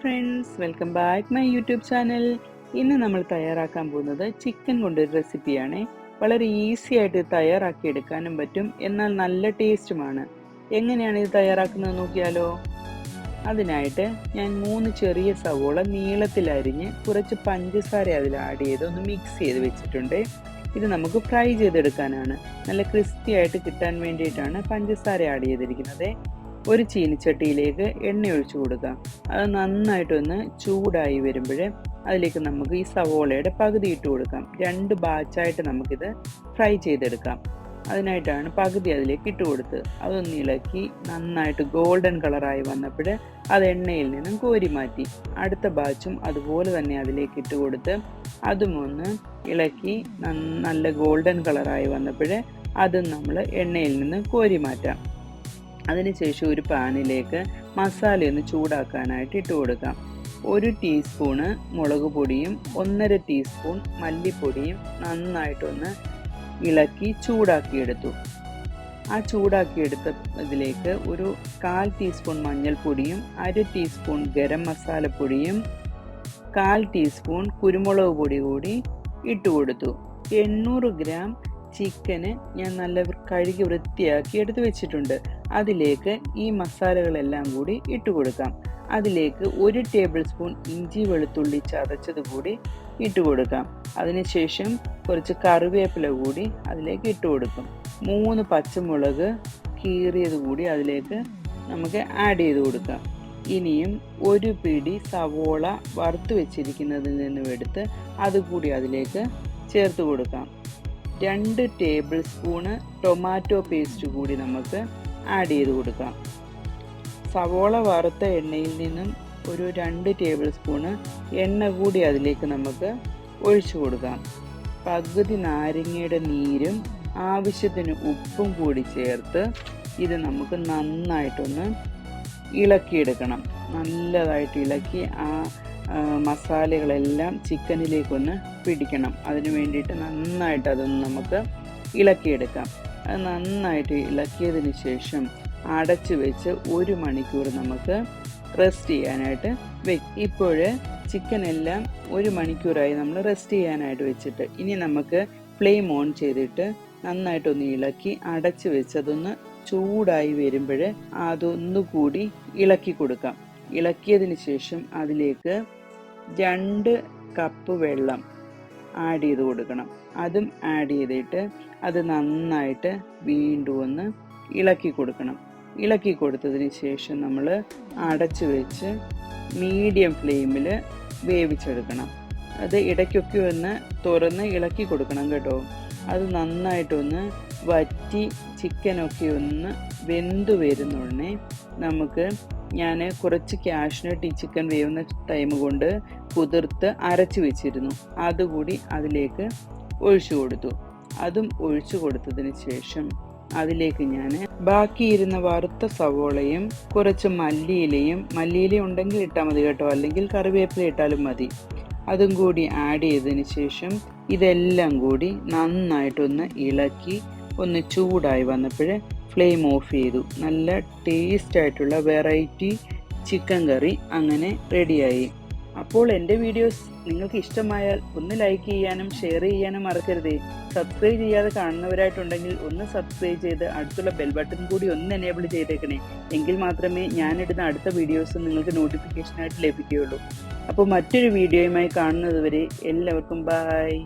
Friends welcome back my YouTube channel. ഇന്ന് നമ്മൾ തയ്യാറാക്കാൻ പോകുന്നത് ചിക്കൻ കൊണ്ടൊരു റെസിപ്പിയാണ്. വളരെ ഈസി ആയിട്ട് തയ്യാറാക്കി എടുക്കാനും പറ്റും. എന്നാൽ നല്ല ടേസ്റ്റുമാണ്. എങ്ങനെയാണ് ഇത് തയ്യാറാക്കുന്നത് നോക്കിയാലോ? അതിനായിട്ട് ഞാൻ മൂന്ന് ചെറിയ സവോള നീളത്തിൽ അരിഞ്ഞ് കുറച്ച് പഞ്ചസാര അതിൽ ആഡ് ചെയ്ത് ഒന്ന് മിക്സ് ചെയ്ത് വെച്ചിട്ടുണ്ട്. ഇത് നമുക്ക് ഫ്രൈ ചെയ്തെടുക്കാനാണ്. നല്ല ക്രിസ്പി ആയിട്ട് കിട്ടാൻ വേണ്ടിയിട്ടാണ് പഞ്ചസാര ആഡ് ചെയ്തിരിക്കുന്നത്. ഒരു ചീനിച്ചട്ടിയിലേക്ക് എണ്ണ ഒഴിച്ചു കൊടുക്കുക അത് നന്നായിട്ടൊന്ന് ചൂടായി വരുമ്പോൾ അതിലേക്ക് നമുക്ക് ഈ സവോളയുടെ പകുതി ഇട്ട് കൊടുക്കാം. രണ്ട് ബാച്ചായിട്ട് നമുക്കിത് ഫ്രൈ ചെയ്തെടുക്കാം. അതിനായിട്ടാണ് പകുതി അതിലേക്ക് ഇട്ട് കൊടുത്ത് അതൊന്ന് ഇളക്കി നന്നായിട്ട് ഗോൾഡൻ കളറായി വന്നപ്പോൾ അത് എണ്ണയിൽ നിന്നും കോരി മാറ്റി. അടുത്ത ബാച്ചും അതുപോലെ തന്നെ അതിലേക്ക് ഇട്ട് കൊടുത്ത് അതും ഒന്ന് ഇളക്കി നല്ല ഗോൾഡൻ കളറായി വന്നപ്പോൾ അതും നമ്മൾ എണ്ണയിൽ നിന്ന് കോരി മാറ്റാം. അതിനുശേഷം ഒരു പാനിലേക്ക് മസാല ഒന്ന് ചൂടാക്കാനായിട്ട് ഇട്ട് കൊടുക്കാം. ഒരു ടീസ്പൂണ് മുളക് പൊടിയും ഒന്നര ടീസ്പൂൺ മല്ലിപ്പൊടിയും നന്നായിട്ടൊന്ന് ഇളക്കി ചൂടാക്കിയെടുത്തു. ആ ചൂടാക്കിയെടുത്ത ഇതിലേക്ക് ഒരു കാൽ ടീസ്പൂൺ മഞ്ഞൾപ്പൊടിയും അര ടീസ്പൂൺ ഗരം മസാലപ്പൊടിയും കാൽ ടീസ്പൂൺ കുരുമുളക് പൊടി കൂടി ഇട്ട് കൊടുത്തു. എണ്ണൂറ് ഗ്രാം ചിക്കന് ഞാൻ നല്ല കഴുകി വൃത്തിയാക്കി എടുത്ത് വെച്ചിട്ടുണ്ട്. അതിലേക്ക് ഈ മസാലകളെല്ലാം കൂടി ഇട്ട് കൊടുക്കാം. അതിലേക്ക് ഒരു ടേബിൾ സ്പൂൺ ഇഞ്ചി വെളുത്തുള്ളി ചതച്ചത് കൂടി ഇട്ട് കൊടുക്കാം. അതിനുശേഷം കുറച്ച് കറിവേപ്പില കൂടി അതിലേക്ക് ഇട്ട് കൊടുക്കും. മൂന്ന് പച്ചമുളക് കീറിയത് കൂടി അതിലേക്ക് നമുക്ക് ആഡ് ചെയ്ത് കൊടുക്കാം. ഇനിയും ഒരു പിടി സവോള വറുത്ത് വെച്ചിരിക്കുന്നതിൽ നിന്നും എടുത്ത് അതുകൂടി അതിലേക്ക് ചേർത്ത് കൊടുക്കാം. രണ്ട് ടേബിൾ സ്പൂണ് ടൊമാറ്റോ പേസ്റ്റ് കൂടി നമുക്ക് ആഡ് ചെയ്ത് കൊടുക്കാം സവോള വറുത്ത എണ്ണയിൽ നിന്നും ഒരു രണ്ട് ടേബിൾ സ്പൂണ് എണ്ണ കൂടി അതിലേക്ക് നമുക്ക് ഒഴിച്ചു കൊടുക്കാം. പകുതി നാരങ്ങയുടെ നീരും ആവശ്യത്തിന് ഉപ്പും കൂടി ചേർത്ത് ഇത് നമുക്ക് നന്നായിട്ടൊന്ന് ഇളക്കിയെടുക്കണം. നല്ലതായിട്ട് ഇളക്കി ആ മസാലകളെല്ലാം ചിക്കനിലേക്കൊന്ന് പിടിക്കണം. അതിന് വേണ്ടിയിട്ട് നന്നായിട്ട് അതൊന്ന് നമുക്ക് ഇളക്കിയെടുക്കാം. നന്നായിട്ട് ഇളക്കിയതിന് ശേഷം അടച്ചു വെച്ച് ഒരു മണിക്കൂർ നമുക്ക് റെസ്റ്റ് ചെയ്യാനായിട്ട് വെക്കും ഇപ്പോൾ ചിക്കൻ എല്ലാം ഒരു മണിക്കൂറായി നമ്മൾ റെസ്റ്റ് ചെയ്യാനായിട്ട് വെച്ചിട്ട്. ഇനി നമുക്ക് ഫ്ലെയിം ഓൺ ചെയ്തിട്ട് നന്നായിട്ടൊന്ന് ഇളക്കി അടച്ചു വെച്ചതൊന്ന് ചൂടായി വരുമ്പോൾ അതൊന്നുകൂടി ഇളക്കി കൊടുക്കാം. ഇളക്കിയതിന് ശേഷം അതിലേക്ക് രണ്ട് കപ്പ് വെള്ളം ആഡ് ചെയ്ത് കൊടുക്കണം. അതും ആഡ് ചെയ്തിട്ട് അത് നന്നായിട്ട് വീണ്ടും ഒന്ന് ഇളക്കി കൊടുക്കണം. ഇളക്കി കൊടുത്തതിന് ശേഷം നമ്മൾ അടച്ചു വെച്ച് മീഡിയം ഫ്ലെയിമിൽ വേവിച്ചെടുക്കണം. അത് ഇടയ്ക്കൊക്കെ ഒന്ന് തുറന്ന് ഇളക്കി കൊടുക്കണം കേട്ടോ. അത് നന്നായിട്ടൊന്ന് വറ്റി ചിക്കനൊക്കെ ഒന്ന് വെന്തു വരുന്നുടനെ നമുക്ക് ഞാൻ കുറച്ച് ക്യാഷ്നട്ട് ചിക്കൻ വേവുന്ന ടൈം കൊണ്ട് കുതിർത്ത് അരച്ച് വെച്ചിരുന്നു. അതുകൂടി അതിലേക്ക് ഒഴിച്ചു കൊടുത്തു. അതും ഒഴിച്ചു കൊടുത്തതിന് ശേഷം അതിലേക്ക് ഞാൻ ബാക്കിയിരുന്ന വറുത്ത സവോളയും കുറച്ച് മല്ലിയിലയും മല്ലിയില ഉണ്ടെങ്കിൽ ഇട്ടാൽ മതി കേട്ടോ. അല്ലെങ്കിൽ കറിവേപ്പില ഇട്ടാലും മതി. അതും കൂടി ആഡ് ചെയ്തതിന് ശേഷം ഇതെല്ലാം കൂടി നന്നായിട്ടൊന്ന് ഇളക്കി ഒന്ന് ചൂടായി വന്നപ്പോൾ ഫ്ലെയിം ഓഫ് ചെയ്തു. നല്ല ടേസ്റ്റ് ആയിട്ടുള്ള വെറൈറ്റി ചിക്കൻ കറി അങ്ങനെ റെഡിയായി അപ്പോൾ എന്റെ വീഡിയോസ് നിങ്ങൾക്ക് ഇഷ്ടമായാൽ ഒന്ന് ലൈക്ക് ചെയ്യാനും ഷെയർ ചെയ്യാനും മറക്കരുത്. സബ്സ്ക്രൈബ് ചെയ്യാതെ കാണുന്നവരായിട്ടുണ്ടെങ്കിൽ ഒന്ന് സബ്സ്ക്രൈബ് ചെയ്ത് അടുത്തുള്ള ബെൽ ബട്ടൺ കൂടി ഒന്ന് എനേബിൾ ചെയ്തേക്കണേ. എങ്കിൽ മാത്രമേ ഞാനിടുന്ന അടുത്ത വീഡിയോസ് നിങ്ങൾക്ക് നോട്ടിഫിക്കേഷനായിട്ട് ലഭിക്കുകയുള്ളൂ. അപ്പോൾ മറ്റൊരു വീഡിയോയുമായി കാണുന്നതുവരെ എല്ലാവർക്കും ബായ്